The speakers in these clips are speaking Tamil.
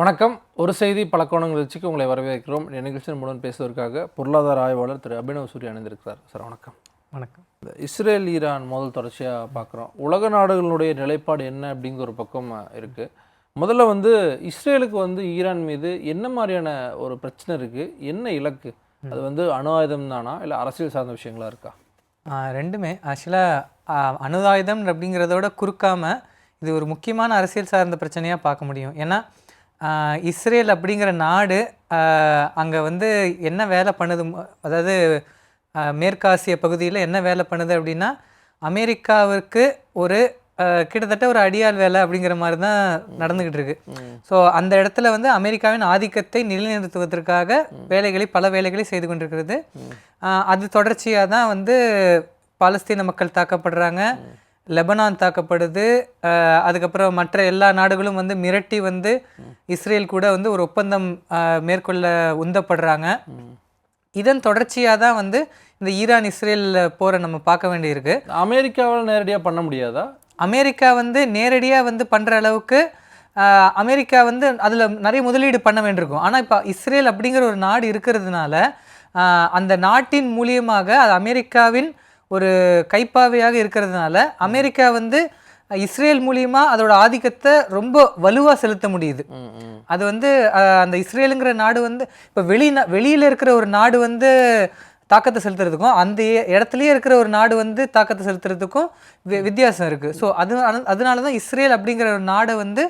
வணக்கம். ஒரு செய்தி பல கோணங்கள் நிகழ்ச்சிக்கு உங்களை வரவேற்கிறோம். இந்த நிகழ்ச்சியின் மூலம் பேசுவதற்காக பொருளாதார ஆய்வாளர் திரு அபினவ் சூரி அணிந்திருக்கிறார். சார் வணக்கம். வணக்கம். இந்த இஸ்ரேல் ஈரான் மோதல் தொடர்ச்சியாக பார்க்குறோம் உலக நாடுகளுடைய நிலைப்பாடு என்ன அப்படிங்கிற ஒரு பக்கம் இருக்குது முதல்ல வந்து இஸ்ரேலுக்கு வந்து ஈரான் மீது என்ன மாதிரியான ஒரு பிரச்சனை இருக்குது என்ன இலக்கு? அது வந்து அணு ஆயுதம் தானா? இல்லை அரசியல் சார்ந்த விஷயங்களா இருக்கா? ரெண்டுமே. ஆக்சுவலாக அணுதாயுதம் அப்படிங்கிறதோட குறுக்காம இது ஒரு முக்கியமான அரசியல் சார்ந்த பிரச்சனையாக பார்க்க முடியும். ஏன்னா இஸ்ரேல் அப்படிங்கிற நாடு அங்கே வந்து என்ன வேலை பண்ணுது? அதாவது மேற்காசிய பகுதியில் என்ன வேலை பண்ணுது அப்படின்னா அமெரிக்காவிற்கு ஒரு கிட்டத்தட்ட ஒரு அடியாள் வேலை அப்படிங்கிற மாதிரி தான் நடந்துக்கிட்டு இருக்கு. ஸோ அந்த இடத்துல வந்து அமெரிக்காவின் ஆதிக்கத்தை நிலைநிறுத்துவதற்காக வேலைகளை பல வேலைகளை செய்து கொண்டிருக்கிறது. அது தொடர்ச்சியாக தான் வந்து பாலஸ்தீன மக்கள் தாக்கப்படுறாங்க. லெபனான் தாக்கப்படுது அதுக்கப்புறம் மற்ற எல்லா நாடுகளும் வந்து மிரட்டி வந்து இஸ்ரேல் கூட வந்து ஒரு ஒப்பந்தம் மேற்கொள்ள உந்தப்படுறாங்க. இதன் தொடர்ச்சியாக தான் வந்து இந்த ஈரான் இஸ்ரேல் போரை நம்ம பார்க்க வேண்டியிருக்கு. அமெரிக்காவால் நேரடியாக பண்ண முடியாதா? அமெரிக்கா வந்து நேரடியாக வந்து பண்ணுற அளவுக்கு அமெரிக்கா வந்து அதில் நிறைய முதலீடு பண்ண வேண்டியிருக்கும். ஆனால் இப்போ இஸ்ரேல் அப்படிங்கிற ஒரு நாடு இருக்கிறதுனால அந்த நாட்டின் மூலியமாக அது அமெரிக்காவின் ஒரு கைப்பாவையாக இருக்கிறதுனால அமெரிக்கா வந்து இஸ்ரேல் மூலியமா அதோட ஆதிக்கத்தை ரொம்ப வலுவாக செலுத்த முடியுது. அது வந்து அந்த இஸ்ரேலுங்கிற நாடு வந்து இப்போ வெளி வெளியில் இருக்கிற ஒரு நாடு வந்து தாக்கத்தை செலுத்துறதுக்கும் அந்த இடத்துலயே இருக்கிற ஒரு நாடு வந்து தாக்கத்தை செலுத்துறதுக்கும் வி- வித்தியாசம் இருக்கு. ஸோ அது அதனால தான் இஸ்ரேல் அப்படிங்கிற ஒரு நாடை வந்து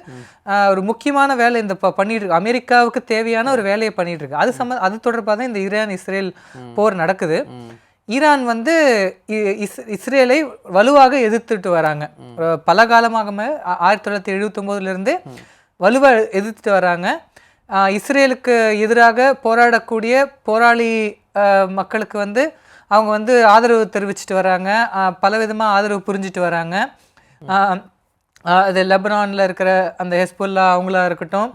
ஒரு முக்கியமான வேலை இந்த பண்ணிட்டு இருக்கு. அமெரிக்காவுக்கு தேவையான ஒரு வேலையை பண்ணிட்டு இருக்கு. அது சம்ம அது தொடர்பாக தான் இந்த ஈரான் இஸ்ரேல் போர் நடக்குது. ஈரான் வந்து இ- இஸ்- இஸ்ரேலை வலுவாக எதிர்த்துட்டு வராங்க. பல காலமாக ஆயிரத்தி தொள்ளாயிரத்தி எழுபத்தொம்போதுலேருந்து வலுவாக எதிர்த்துட்டு வராங்க. இஸ்ரேலுக்கு எதிராக போராடக்கூடிய போராளி மக்களுக்கு வந்து அவங்க வந்து ஆதரவு தெரிவிச்சிட்டு வராங்க. பலவிதமாக ஆதரவு புரிஞ்சிட்டு வராங்க. அது லெபனானில் இருக்கிற அந்த ஹெஸ்புல்லா அவங்களா இருக்கட்டும்.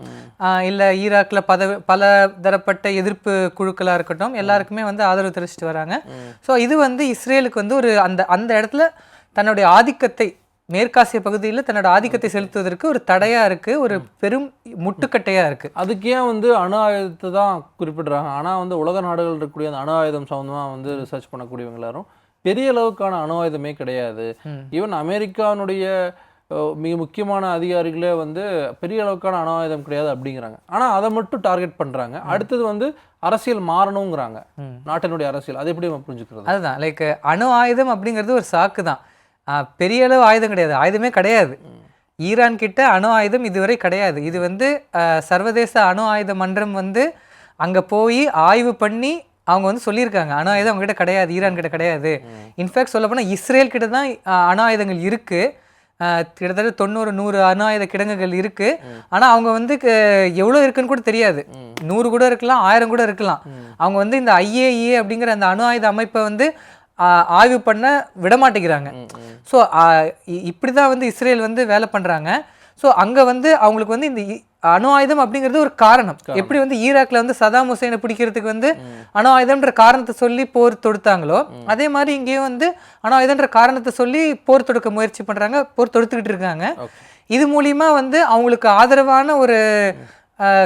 இல்லை ஈராக்கில் பத பல தரப்பட்ட எதிர்ப்பு குழுக்களாக இருக்கட்டும். எல்லாருக்குமே வந்து ஆதரவு தெரிவிச்சிட்டு வராங்க. ஸோ இது வந்து இஸ்ரேலுக்கு வந்து ஒரு அந்த அந்த இடத்துல தன்னுடைய ஆதிக்கத்தை மேற்காசிய பகுதியில் தன்னோட ஆதிக்கத்தை செலுத்துவதற்கு ஒரு தடையாக இருக்குது ஒரு பெரும் முட்டுக்கட்டையாக இருக்குது அதுக்கு ஏன் வந்து அணு ஆயுதத்தை தான் குறிப்பிடுறாங்க. ஆனால் வந்து உலக நாடுகள் இருக்கக்கூடிய அந்த அணு ஆயுதம் சம்மந்தமாக வந்து ரிசர்ச் பண்ணக்கூடியவங்க எல்லாரும் பெரிய அளவுக்கான அணு ஆயுதமே கிடையாது. ஈவன் அமெரிக்கானுடைய அஹ், மிக முக்கியமான அதிகாரிகளே வந்து பெரிய அளவுக்கான அணு ஆயுதம் கிடையாது அப்படிங்கிறாங்க. ஆனால் அதை மட்டும் டார்கெட் பண்ணுறாங்க அடுத்தது வந்து அரசியல் மாறணுங்கிறாங்க. நாட்டினுடைய அரசியல். அதை எப்படி நம்ம புரிஞ்சுக்கிறது? அதுதான். லைக் அணு ஆயுதம் அப்படிங்கிறது ஒரு சாக்கு தான். பெரிய அளவு ஆயுதம் கிடையாது. ஆயுதமே கிடையாது. ஈரான் கிட்ட அணு ஆயுதம் இதுவரை கிடையாது. இது வந்து சர்வதேச அணு ஆயுத மன்றம் வந்து அங்கே போய் ஆய்வு பண்ணி அவங்க வந்து சொல்லியிருக்காங்க. அணு ஆயுதம் அவங்க கிட்ட கிடையாது. ஈரான் கிட்ட கிடையாது. இன்ஃபேக்ட் சொல்ல போனால் இஸ்ரேல் கிட்ட தான் அணு ஆயுதங்கள் இருக்குது கிட்டத்தட்ட தொண்ணூறு நூறு அணு ஆயுத கிடங்குகள் இருக்கு. ஆனா அவங்க வந்து எவ்வளவு இருக்குன்னு கூட தெரியாது. நூறு கூட இருக்கலாம் ஆயிரம் கூட இருக்கலாம். அவங்க வந்து இந்த ஐஏஇஏ அப்படிங்கிற அந்த அணு ஆயுத அமைப்பை வந்து ஆய்வு பண்ண விட மாட்டேங்கிறாங்க ஸோ இப்படி தான் வந்து இஸ்ரேல் வந்து வேலை பண்றாங்க. ஸோ அங்க வந்து அவங்களுக்கு வந்து இந்த அணு ஆயுதம் அப்படிங்கிறது ஒரு காரணம். எப்படி வந்து ஈராக்ல வந்து சதாம் ஹுசைனை பிடிக்கிறதுக்கு வந்து அணு ஆயுதம்ன்ற காரணத்தை சொல்லி போர் தொடுத்தாங்களோ அதே மாதிரி இங்கேயும் வந்து அணு ஆயுதம்ன்ற காரணத்தை சொல்லி போர் தொடுக்க முயற்சி பண்றாங்க போர் தொடுத்துக்கிட்டு இருக்காங்க. இது மூலியமா வந்து அவங்களுக்கு ஆதரவான ஒரு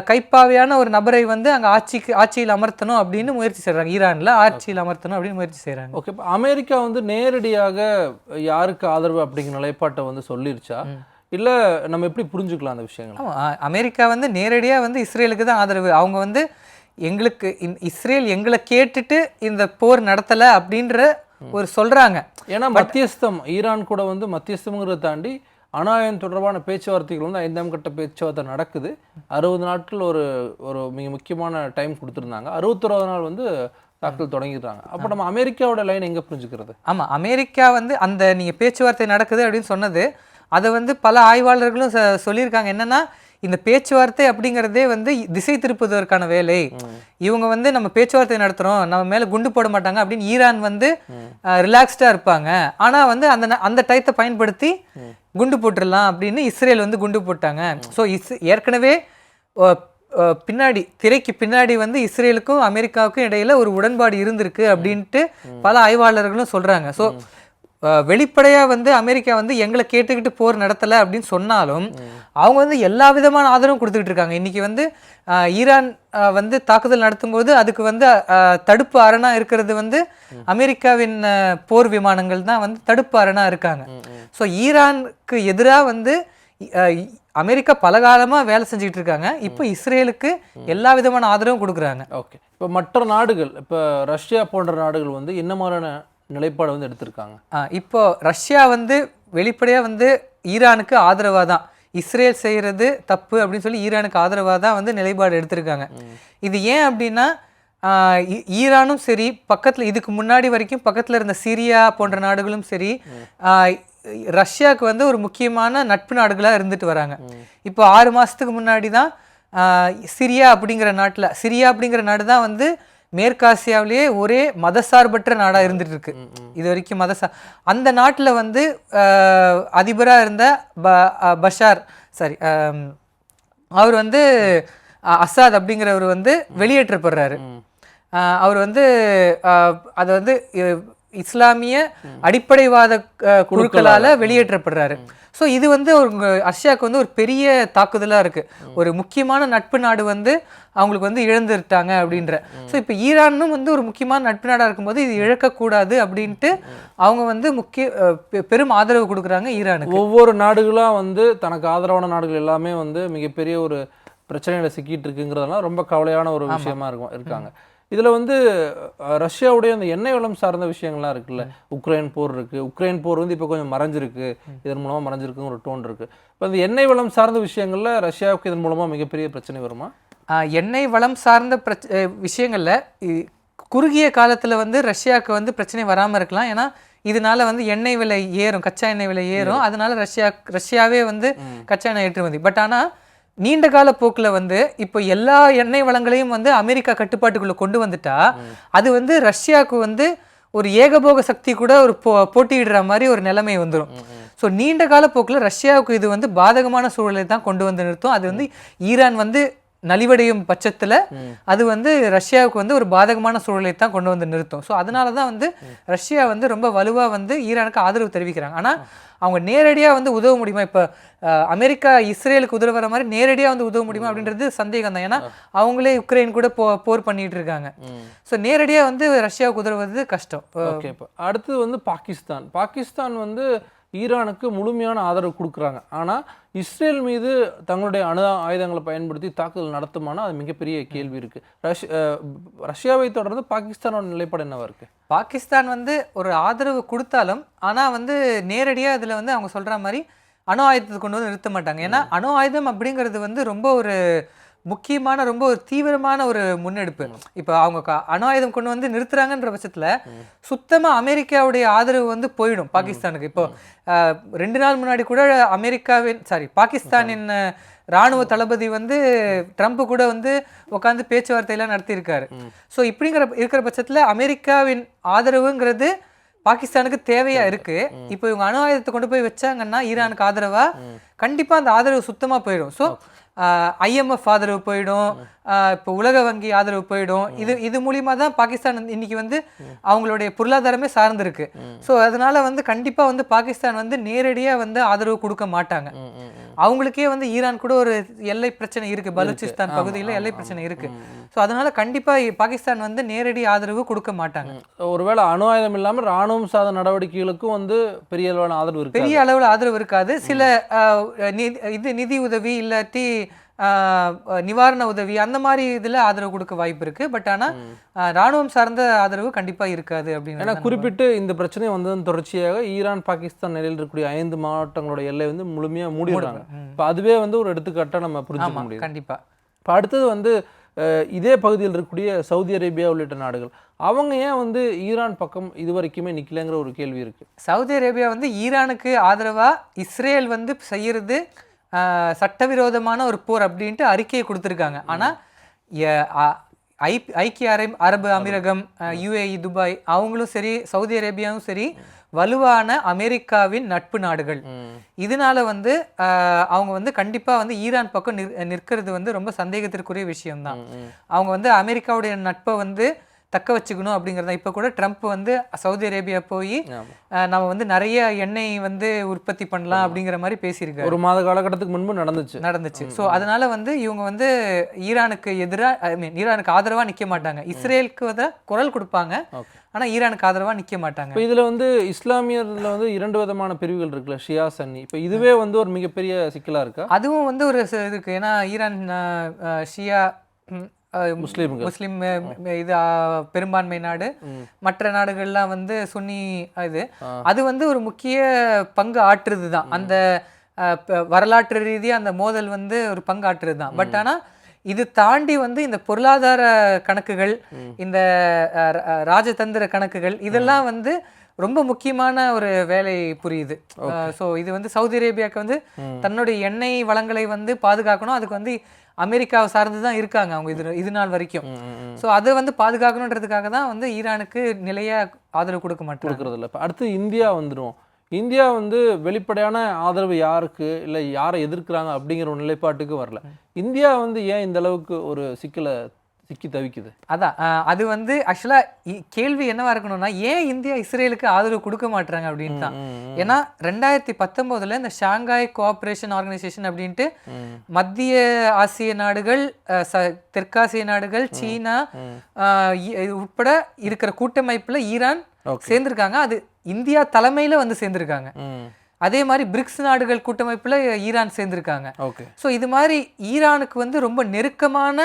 கைப்பாவையான ஒரு நபரை வந்து அங்க ஆட்சிக்கு ஆட்சியில் அமர்த்தணும் அப்படின்னு முயற்சி செய்றாங்க. ஈரான்ல ஆட்சியில் அமர்த்தணும் அப்படின்னு முயற்சி செய்றாங்க. ஓகே. அமெரிக்கா வந்து நேரடியாக யாருக்கு ஆதரவு அப்படிங்கிற நிலைப்பாட்டை வந்து சொல்லிருச்சா? இல்லை நம்ம எப்படி புரிஞ்சுக்கலாம் அந்த விஷயங்கள்? அமெரிக்கா வந்து நேரடியா வந்து இஸ்ரேலுக்கு தான் ஆதரவு. அவங்க வந்து எங்களுக்கு இஸ்ரேல் எங்களை கேட்டுட்டு இந்த போர் நடத்தல அப்படின்ற ஒரு சொல்றாங்க. ஏன்னா மத்தியஸ்தம் ஈரான் கூட வந்து மத்தியஸ்தம்ங்கிறத தாண்டி அணாயம் தொடர்பான பேச்சுவார்த்தைகள் வந்து ஐந்தாம் கட்ட பேச்சுவார்த்தை நடக்குது. அறுபது நாட்கள் ஒரு ஒரு மிக முக்கியமான டைம் கொடுத்துருந்தாங்க. அறுபத்தொராவது நாள் வந்து தாக்கல் தொடங்கிடுறாங்க. அப்போ நம்ம அமெரிக்காவோட லைன் எங்கே புரிஞ்சுக்கிறது? ஆமா அமெரிக்கா வந்து அந்த நீங்க பேச்சுவார்த்தை நடக்குது அப்படின்னு சொன்னது அதை வந்து பல ஆய்வாளர்களும் சொல்லியிருக்காங்க. என்னன்னா இந்த பேச்சுவார்த்தை அப்படிங்கிறதே வந்து திசை திருப்புவதற்கான வேலை. இவங்க வந்து நம்ம பேச்சுவார்த்தை நடத்துறோம் நம்ம மேல குண்டு போட மாட்டாங்க அப்படின்னு ஈரான் வந்து ரிலாக்ஸ்டா இருப்பாங்க. ஆனா வந்து அந்த அந்த டயத்தை பயன்படுத்தி குண்டு போட்டுடலாம் அப்படின்னு இஸ்ரேல் வந்து குண்டு போட்டாங்க. ஸோ இஸ் ஏற்கனவே பின்னாடி திரைக்கு பின்னாடி வந்து இஸ்ரேலுக்கும் அமெரிக்காவுக்கும் இடையில ஒரு உடன்பாடு இருந்திருக்கு அப்படின்ட்டு பல ஆய்வாளர்களும் சொல்றாங்க. ஸோ வெளிப்படையாக வந்து அமெரிக்கா வந்து எங்களை கேட்டுக்கிட்டு போர் நடத்தலை அப்படின்னு சொன்னாலும் அவங்க வந்து எல்லா விதமான ஆதரவும் கொடுத்துக்கிட்டு இருக்காங்க. இன்னைக்கு வந்து ஈரான் வந்து தாக்குதல் நடத்தும்போது அதுக்கு வந்து தடுப்பு அரணாக இருக்கிறது வந்து அமெரிக்காவின் போர் விமானங்கள் தான் வந்து தடுப்பு அரணாக இருக்காங்க. ஸோ ஈரானுக்கு எதிராக வந்து அமெரிக்கா பல காலமாக வேலை செஞ்சுக்கிட்டு இருக்காங்க. இப்போ இஸ்ரேலுக்கு எல்லா விதமான ஆதரவும் கொடுக்குறாங்க. ஓகே. இப்போ மற்ற நாடுகள் இப்போ ரஷ்யா போன்ற நாடுகள் வந்து என்ன மாதிரியான நிலைப்பாடு வந்து எடுத்திருக்காங்க. இப்போ ரஷ்யா வந்து வெளிப்படையாக வந்து ஈரானுக்கு ஆதரவாக தான் இஸ்ரேல் செய்கிறது தப்பு அப்படின்னு சொல்லி ஈரானுக்கு ஆதரவாக தான் வந்து நிலைப்பாடு எடுத்திருக்காங்க. இது ஏன் அப்படின்னா ஈரானும் சரி பக்கத்தில் இதுக்கு முன்னாடி வரைக்கும் பக்கத்தில் இருந்த சிரியா போன்ற நாடுகளும் சரி ரஷ்யாவுக்கு வந்து ஒரு முக்கியமான நட்பு நாடுகளாக இருந்துட்டு வராங்க. இப்போ ஆறு மாதத்துக்கு முன்னாடி தான் சிரியா அப்படிங்கிற நாட்டில் சிரியா அப்படிங்கிற நாடு தான் வந்து மேற்காசியாவிலேயே ஒரே மதசார்பற்ற நாடாக இருந்துட்டு இருக்கு இது வரைக்கும் மதசா அந்த நாட்டில் வந்து அதிபராக இருந்த ப பஷார் சாரி அவர் வந்து அசாத் அப்படிங்கிறவர் வந்து வெளியேற்றப்படுறாரு. அவர் வந்து அது வந்து இஸ்லாமிய அடிப்படைவாத குழுக்களால வெளியேற்றப்படுறாரு. ஸோ இது வந்து ஒரு ரஷ்யாவுக்கு வந்து ஒரு பெரிய தாக்குதலாக இருக்கு. ஒரு முக்கியமான நட்பு நாடு வந்து அவங்களுக்கு வந்து இழந்துட்டாங்க அப்படின்ற. ஸோ இப்போ ஈரானும் வந்து ஒரு முக்கியமான நட்பு நாடாக இருக்கும்போது இது இழக்கக்கூடாது அப்படின்ட்டு அவங்க வந்து முக்கிய பெரும் ஆதரவு கொடுக்குறாங்க ஈரானுக்கு. ஒவ்வொரு நாடுகளாக வந்து தனக்கு ஆதரவான நாடுகள் எல்லாமே வந்து மிகப்பெரிய ஒரு பிரச்சனையில சிக்கிட்டு இருக்குங்கிறதெல்லாம் ரொம்ப கவலையான ஒரு விஷயமா இருக்கும் இருக்காங்க. இதுல வந்து ரஷ்யாவுடைய அந்த எண்ணெய் வளம் சார்ந்த விஷயங்கள்லாம் இருக்குல்ல. உக்ரைன் போர் இருக்கு. உக்ரைன் போர் வந்து இப்போ கொஞ்சம் மறைஞ்சிருக்கு. இதன் மூலமா மறைஞ்சிருக்குங்கிற ஒரு டோன் இருக்கு. இப்போ அந்த எண்ணெய் வளம் சார்ந்த விஷயங்கள்ல ரஷ்யாவுக்கு இதன் மூலமா மிகப்பெரிய பிரச்சனை வருமா? எண்ணெய் வளம் சார்ந்த பிரச்ச அஹ் விஷயங்கள்ல குறுகிய காலத்துல வந்து ரஷ்யாவுக்கு வந்து பிரச்சனை வராம இருக்கலாம். ஏன்னா இதனால வந்து எண்ணெய் விலை ஏறும். கச்சா எண்ணெய் விலை ஏறும். அதனால ரஷ்யா ரஷ்யாவே வந்து கச்சா எண்ணெய் ஏற்றுமதி. பட் ஆனா நீண்ட கால போக்கில் வந்து இப்போ எல்லா எண்ணெய் வளங்களையும் வந்து அமெரிக்கா கட்டுப்பாட்டுக்குள்ளே கொண்டு வந்துட்டா அது வந்து ரஷ்யாவுக்கு வந்து ஒரு ஏகபோக சக்தி கூட ஒரு போ போட்டியிடுற மாதிரி ஒரு நிலைமை வந்துடும் ஸோ நீண்ட கால போக்கில் ரஷ்யாவுக்கு இது வந்து பாதகமான சூழலை தான் கொண்டு வந்து நிறுத்தும். அது வந்து ஈரான் வந்து நலிவடையும் பட்சத்தில் அது வந்து ரஷ்யாவுக்கு வந்து ஒரு பாதகமான சூழலை தான் கொண்டு வந்து நிறுத்தும். ஸோ அதனால தான் வந்து ரஷ்யா வந்து ரொம்ப வலுவாக வந்து ஈரானுக்கு ஆதரவு தெரிவிக்கிறாங்க. ஆனால் அவங்க நேரடியாக வந்து உதவ முடியுமா? இப்போ அமெரிக்கா இஸ்ரேலுக்கு உதவுற மாதிரி நேரடியாக வந்து உதவ முடியுமா அப்படின்றது சந்தேகம் தான். ஏன்னா அவங்களே உக்ரைன் கூட போ போர் பண்ணிட்டு இருக்காங்க. ஸோ நேரடியாக வந்து ரஷ்யாவுக்கு உதவுவது கஷ்டம். ஓகே இப்போ அடுத்தது வந்து பாகிஸ்தான். பாகிஸ்தான் வந்து ஈரானுக்கு முழுமையான ஆதரவு கொடுக்குறாங்க. ஆனால் இஸ்ரேல் மீது தங்களுடைய அணு ஆயுதங்களை பயன்படுத்தி தாக்குதல் நடத்துமானா அது மிகப்பெரிய கேள்வி இருக்குது ரஷ் ரஷ்யாவை தொடர்ந்து பாகிஸ்தானோட நிலைப்பாடு என்னவா இருக்குது பாகிஸ்தான் வந்து ஒரு ஆதரவு கொடுத்தாலும் ஆனால் வந்து நேரடியாக அதில் வந்து அவங்க சொல்கிற மாதிரி அணு ஆயுதத்தை கொண்டு வந்து நிறுத்த மாட்டாங்க. ஏன்னா அணு ஆயுதம் அப்படிங்கிறது வந்து ரொம்ப ஒரு முக்கியமான ரொம்ப ஒரு தீவிரமான ஒரு முன்னெடுப்பு. இப்போ அவங்க அணு ஆயுதம் கொண்டு வந்து நிறுத்துறாங்கன்ற பட்சத்தில் சுத்தமாக அமெரிக்காவுடைய ஆதரவு வந்து போயிடும் பாகிஸ்தானுக்கு. இப்போ ரெண்டு நாள் முன்னாடி கூட அமெரிக்காவின் சாரி பாகிஸ்தானின் ராணுவ தளபதி வந்து ட்ரம்ப் கூட வந்து உட்காந்து பேச்சுவார்த்தையெல்லாம் நடத்தியிருக்காரு. ஸோ இப்படிங்கிற இருக்கிற பட்சத்தில் அமெரிக்காவின் ஆதரவுங்கிறது பாகிஸ்தானுக்கு தேவையா இருக்கு. இப்போ இவங்க அணு ஆயுதத்தை கொண்டு போய் வச்சாங்கன்னா ஈரானுக்கு ஆதரவா? கண்டிப்பா அந்த ஆதரவு சுத்தமா போயிடும். ஸோ ஐஎம்எஃப் ஆதரவு போயிடும். இப்போ உலக வங்கி ஆதரவு போயிடும். இது இது மூலியமா தான் பாகிஸ்தான் இன்னைக்கு வந்து அவங்களுடைய பொருளாதாரமே சார்ந்திருக்கு. ஸோ அதனால வந்து கண்டிப்பா வந்து பாகிஸ்தான் வந்து நேரடியா வந்து ஆதரவு கொடுக்க மாட்டாங்க. அவங்களுக்கே வந்து ஈரான் கூட ஒரு எல்லை பிரச்சனை இருக்கு. பலூச்சிஸ்தான் பகுதியில் எல்லை பிரச்சனை இருக்கு. ஸோ அதனால கண்டிப்பா பாகிஸ்தான் வந்து நேரடி ஆதரவு கொடுக்க மாட்டாங்க. ஒருவேளை அணு ஆயுதம் இல்லாமல் ராணுவம் சார்ந்த நடவடிக்கைகளுக்கும் வந்து பெரிய அளவான ஆதரவு பெரிய அளவில் ஆதரவு இருக்காது. சில இது நிதி உதவி இல்லாட்டி நிவாரண உதவி அந்த மாதிரி இதுல ஆதரவு கொடுக்க வாய்ப்பு இருக்கு. பட் ஆனா அஹ், ராணுவம் சார்ந்த ஆதரவு கண்டிப்பா இருக்காது ஏன்னா அப்படின்னு குறிப்பிட்டு இந்த பிரச்சனை வந்ததன் தொடர்ச்சியாக ஈரான் பாகிஸ்தான் நிலையில் இருக்கக்கூடிய ஐந்து மாவட்டங்களோட எல்லை வந்து முழுமையா மூடிடுறாங்க. இப்போ அதுவே வந்து ஒரு எடுத்துக்காட்டா நம்ம புரிஞ்சுக்க முடியும் கண்டிப்பா. இப்போ அடுத்தது வந்து இதே பகுதியில் இருக்கக்கூடிய சவுதி அரேபியா உள்ளிட்ட நாடுகள். அவங்க ஏன் வந்து ஈரான் பக்கம் இது வரைக்குமே நிக்கலங்கிற ஒரு கேள்வி இருக்கு. சவுதி அரேபியா வந்து ஈரானுக்கு ஆதரவா இஸ்ரேல் வந்து செய்யறது அஹ், சட்டவிரோதமான ஒரு போர் அப்படின்ட்டு அறிக்கையை கொடுத்துருக்காங்க. ஆனா எ- அ- ஐ- ஐக்கிய அரபு அரபு அமீரகம் யுஏஇ துபாய் அவங்களும் சரி சவுதி அரேபியாவும் சரி வலுவான அமெரிக்காவின் நட்பு நாடுகள். இதனால வந்து அவங்க வந்து கண்டிப்பா வந்து ஈரான் பக்கம் நிற்- நிற்கிறது வந்து ரொம்ப சந்தேகத்திற்குரிய விஷயம்தான். அவங்க வந்து அமெரிக்காவுடைய நட்பை வந்து தக்க வச்சுக்கணும் அப்படிங்கிறத இப்போ கூட ட்ரம்ப் வந்து சவுதி அரேபியா போய் நம்ம வந்து நிறைய எண்ணெய் வந்து உற்பத்தி பண்ணலாம் அப்படிங்கிற மாதிரி பேசியிருக்காரு. ஒரு மாத காலகட்டத்துக்கு முன்பு நடந்துச்சு. நடந்துச்சு. ஸோ அதனால வந்து இவங்க வந்து ஈரானுக்கு எதிராக ஐ மீன் ஈரானுக்கு ஆதரவா நிக்க மாட்டாங்க. இஸ்ரேலுக்கு வந்து குரல் கொடுப்பாங்க. ஓகே. ஆனா ஈரானுக்கு ஆதரவா நிக்க மாட்டாங்க. இப்போ இதுல வந்து இஸ்லாமியர்ல வந்து இரண்டு விதமான பிரிவுகள் இருக்குல்ல ஷியா சன்னி. இப்போ இதுவே வந்து ஒரு மிகப்பெரிய சிக்கலா இருக்கா? அதுவும் வந்து ஒரு இருக்கு ஏன்னா ஈரான் ஷியா முஸ்லிம் அஹ், இது பெரும்பான்மை நாடு. மற்ற நாடுகள்லாம் வந்து சுன்னி இது. அது வந்து ஒரு முக்கிய பங்கு ஆற்றுறது தான். அந்த வரலாற்று ரீதியா அந்த மோதல் வந்து ஒரு பங்கு ஆற்றுறது தான். பட் ஆனா இது தாண்டி வந்து இந்த பொருளாதார கணக்குகள் இந்த ராஜதந்திர கணக்குகள் இதெல்லாம் வந்து ரொம்ப முக்கியமான ஒரு வேலை புரியுது. ஸோ இது வந்து சவுதி அரேபியாவுக்கு வந்து தன்னுடைய எண்ணெய் வளங்களை வந்து பாதுகாக்கணும். அதுக்கு வந்து அமெரிக்காவை சார்ந்து தான் இருக்காங்க அவங்க இது இது நாள் வரைக்கும். ஸோ அதை வந்து பாதுகாக்கணுன்றதுக்காக தான் வந்து ஈரானுக்கு நிலையா ஆதரவு கொடுக்க மாட்டாங்க. கொடுக்கறது இல்லை. இப்போ அடுத்து இந்தியா வந்துடும் இந்தியா வந்து வெளிப்படையான ஆதரவு யாருக்கு? இல்லை யாரை எதிர்க்கிறாங்க அப்படிங்கிற ஒரு நிலைப்பாட்டுக்கு வரல. இந்தியா வந்து ஏன் இந்த அளவுக்கு ஒரு சிக்கலை சிக்கி தவிக்குது. அதான் அது வந்து ஆக்சுவலா கேள்வி என்னவா இருக்கணும்னா ஏன் இந்தியா இஸ்ரேலுக்கு ஆதரவு கொடுக்க மாட்டாங்க அப்படின்னு தான் ஏன்னா ரெண்டாயிரத்தி பத்தொன்பதுல இந்த ஷாங்காய் கோஆபரேஷன் ஆர்கனைசேஷன் அப்படின்ட்டு மத்திய ஆசிய நாடுகள் தெற்காசிய நாடுகள் சீனா உட்பட இருக்கிற கூட்டமைப்புல ஈரான் சேர்ந்திருக்காங்க. அது இந்தியா தலைமையில வந்து சேர்ந்திருக்காங்க. அதே மாதிரி பிரிக்ஸ் நாடுகள் கூட்டமைப்புல ஈரான் சேர்ந்திருக்காங்க. ஓகே. ஸோ இது மாதிரி ஈரானுக்கு வந்து ரொம்ப நெருக்கமான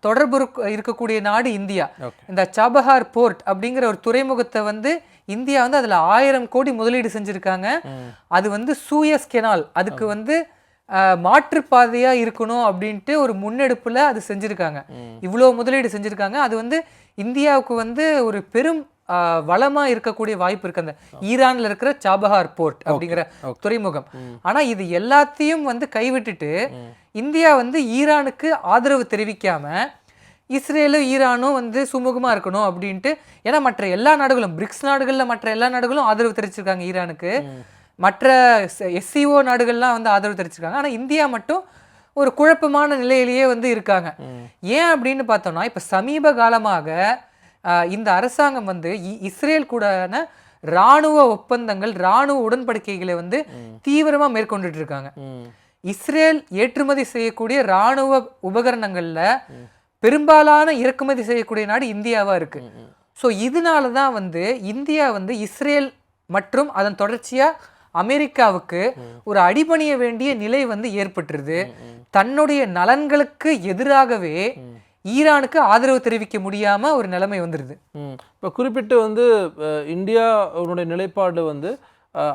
தொடர்பு இருக்க- இருக்கக்கூடிய நாடு இந்தியா. இந்த சபஹார் போர்ட் அப்படிங்கிற ஒரு துறைமுகத்தை வந்து இந்தியா வந்து அதுல ஆயிரம் கோடி முதலீடு செஞ்சிருக்காங்க. அது வந்து சூயஸ் கெனால். அதுக்கு வந்து அஹ், மாற்றுப்பாதையா இருக்கணும் அப்படின்ட்டு ஒரு முன்னெடுப்புல அது செஞ்சிருக்காங்க. இவ்வளோ முதலீடு செஞ்சிருக்காங்க. அது வந்து இந்தியாவுக்கு வந்து ஒரு பெரும் வளமா இருக்கக்கூடிய வாய்ப்பு இருக்கு அந்த ஈரான்ல இருக்கிற சாபஹார் போர்ட் அப்படிங்கிற. துறைமுகம். ஆனா இது எல்லாத்தையும் வந்து கைவிட்டுட்டு. இந்தியா வந்து ஈரானுக்கு ஆதரவு தெரிவிக்காம இஸ்ரேலும் ஈரானும் வந்து சுமூகமா இருக்கணும் அப்படின்ட்டு ஏன்னா மற்ற எல்லா நாடுகளும் பிரிக்ஸ் நாடுகள்ல மற்ற எல்லா நாடுகளும் ஆதரவு தெரிவிச்சிருக்காங்க ஈரானுக்கு மற்ற எஸ்சிஓ நாடுகள்லாம் வந்து ஆதரவு தெரிவிச்சிருக்காங்க ஆனா இந்தியா மட்டும் ஒரு குழப்பமான நிலையிலேயே வந்து இருக்காங்க. ஏன் அப்படின்னு பார்த்தோம்னா இப்ப சமீப காலமாக இந்த அரசாங்கம் வந்து இஸ்ரேல் கூடான ராணுவ ஒப்பந்தங்கள் ராணுவ உடன்படிக்கைகளை வந்து தீவிரமா மேற்கொண்டுட்டு இருக்காங்க இஸ்ரேல் ஏற்றுமதி செய்யக்கூடிய ராணுவ உபகரணங்கள்ல பெரும்பாலான இறக்குமதி செய்யக்கூடிய நாடு இந்தியாவா இருக்கு. ஸோ இதனால தான் வந்து இந்தியா வந்து இஸ்ரேல் மற்றும் அதன் தொடர்ச்சியா அமெரிக்காவுக்கு ஒரு அடிபணிய வேண்டிய நிலை வந்து ஏற்பட்டுருது. தன்னுடைய நலன்களுக்கு எதிராகவே ஈரானுக்கு ஆதரவு தெரிவிக்க முடியாம ஒரு நிலைமை வந்துருது. ம். இப்போ குறிப்பிட்டு வந்து இந்தியாவுடைய நிலைப்பாடு வந்து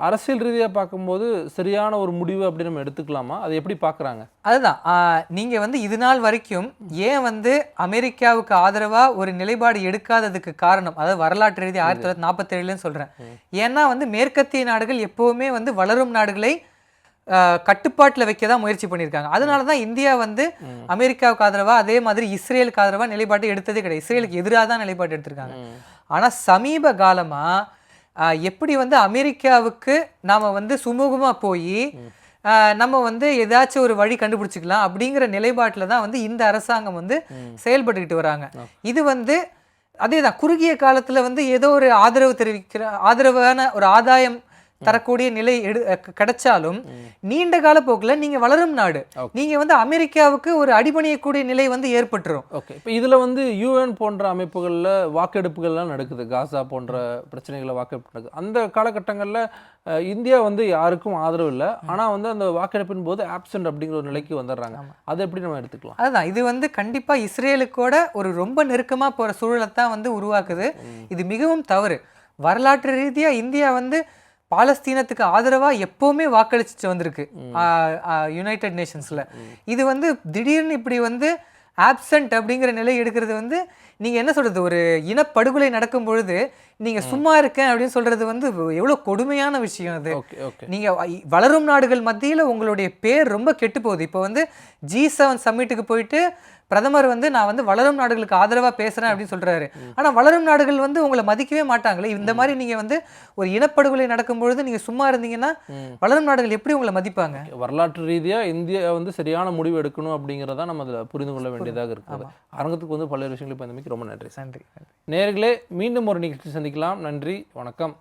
அரசியல் ரீதியாக பார்க்கும்போது சரியான ஒரு முடிவு அப்படின்னு நம்ம எடுத்துக்கலாமா? அது எப்படி பார்க்குறாங்க? அதுதான். ஆஹ், நீங்க வந்து இது நாள் வரைக்கும் ஏன் வந்து அமெரிக்காவுக்கு ஆதரவா ஒரு நிலைப்பாடு எடுக்காததுக்கு காரணம் அதாவது வரலாற்று ரீதி ஆயிரத்தி தொள்ளாயிரத்தி நாற்பத்தேழுன்னு சொல்றேன். ஏன்னா வந்து மேற்கத்திய நாடுகள் எப்பவுமே வந்து வளரும் நாடுகளை கட்டுப்பாட்டில் வைக்க தான் முயற்சி பண்ணியிருக்காங்க. அதனால தான் இந்தியா வந்து அமெரிக்காவுக்கு ஆதரவாக அதே மாதிரி இஸ்ரேலுக்கு ஆதரவாக நிலைப்பாட்டை எடுத்ததே கிடையாது. இஸ்ரேலுக்கு எதிராக தான் நிலைப்பாடு எடுத்திருக்காங்க. ஆனால் சமீப காலமாக எப்படி வந்து அமெரிக்காவுக்கு நாம் வந்து சுமூகமாக போய் நம்ம வந்து ஏதாச்சும் ஒரு வழி கண்டுபிடிச்சிக்கலாம் அப்படிங்கிற நிலைப்பாட்டில் தான் வந்து இந்த அரசாங்கம் வந்து செயல்பட்டுக்கிட்டு வராங்க. இது வந்து அதே தான் குறுகிய காலத்தில் வந்து ஏதோ ஒரு ஆதரவு தெரிவிக்கிற ஆதரவான ஒரு ஆதாயம் தரக்கூடிய நிலை எடு கிடைச்சாலும் நீண்ட கால போக்குல நீங்க வளரும் நாடு. நீங்க வந்து அமெரிக்காவுக்கு ஒரு அடிபணியக்கூடிய நிலை வந்து ஏற்பட்டுரும். ஓகே இப்போ இதில் வந்து யூஎன் போன்ற அமைப்புகளில் வாக்கெடுப்புகள்லாம் நடக்குது. காசா போன்ற பிரச்சனைகளை வாக்கெடுப்பு நடக்குது. அந்த காலகட்டங்களில் இந்தியா வந்து யாருக்கும் ஆதரவு இல்லை. ஆனால் வந்து அந்த வாக்கெடுப்பின் போது ஆப்சண்ட் அப்படிங்கிற ஒரு நிலைக்கு வந்துடுறாங்க. அதை எப்படி நம்ம எடுத்துக்கலாம்? அதுதான் இது வந்து கண்டிப்பா இஸ்ரேலுக்கோட ஒரு ரொம்ப நெருக்கமா போற சூழலை தான் வந்து உருவாக்குது. இது மிகவும் தவறு. வரலாற்று ரீதியா இந்தியா வந்து பாலஸ்தீனத்துக்கு ஆதரவா எப்பவுமே வாக்களிச்சுட்டு வந்திருக்கு. யுனைடெட் நேஷன்ஸ்ல இது வந்து திடீர்னு இப்படி வந்து ஆப்சண்ட் அப்படிங்கிற நிலை எடுக்கிறது வந்து நீங்க என்ன சொல்றது? ஒரு இனப்படுகொலை நடக்கும் பொழுது நீங்க சும்மா இருக்கேன் அப்படின்னு சொல்றது வந்து எவ்வளவு கொடுமையான விஷயம் அது. Okay okay. நீங்க வ- வளரும் நாடுகள் மத்தியில உங்களுடைய பேர் ரொம்ப கெட்டு போகுது. இப்போ வந்து ஜி செவன் சம்மிட்டுக்கு போயிட்டு பிரதமர் வந்து நான் வந்து வளரும் நாடுகளுக்கு ஆதரவா பேசுறேன் அப்படின்னு சொல்றாரு. ஆனா வளரும் நாடுகள் வந்து உங்களை மதிக்கவே மாட்டாங்களே. இந்த மாதிரி நீங்க வந்து ஒரு இனப்படுகொலை நடக்கும் பொழுது நீங்க சும்மா இருந்தீங்கன்னா வளரும் நாடுகள் எப்படி உங்களை மதிப்பாங்க? வரலாற்று ரீதியாக இந்தியா வந்து சரியான முடிவு எடுக்கணும் அப்படிங்கிறத நம்ம அதில் புரிந்து கொள்ள வேண்டியதாக இருக்குது. அரங்கத்துக்கு வந்து பல்வேறு விஷயங்களை இப்போ இந்த ரொம்ப நன்றி. நன்றி நன்றி. நேர்களே மீண்டும் ஒரு நிகழ்ச்சி சந்திக்கலாம். நன்றி வணக்கம்.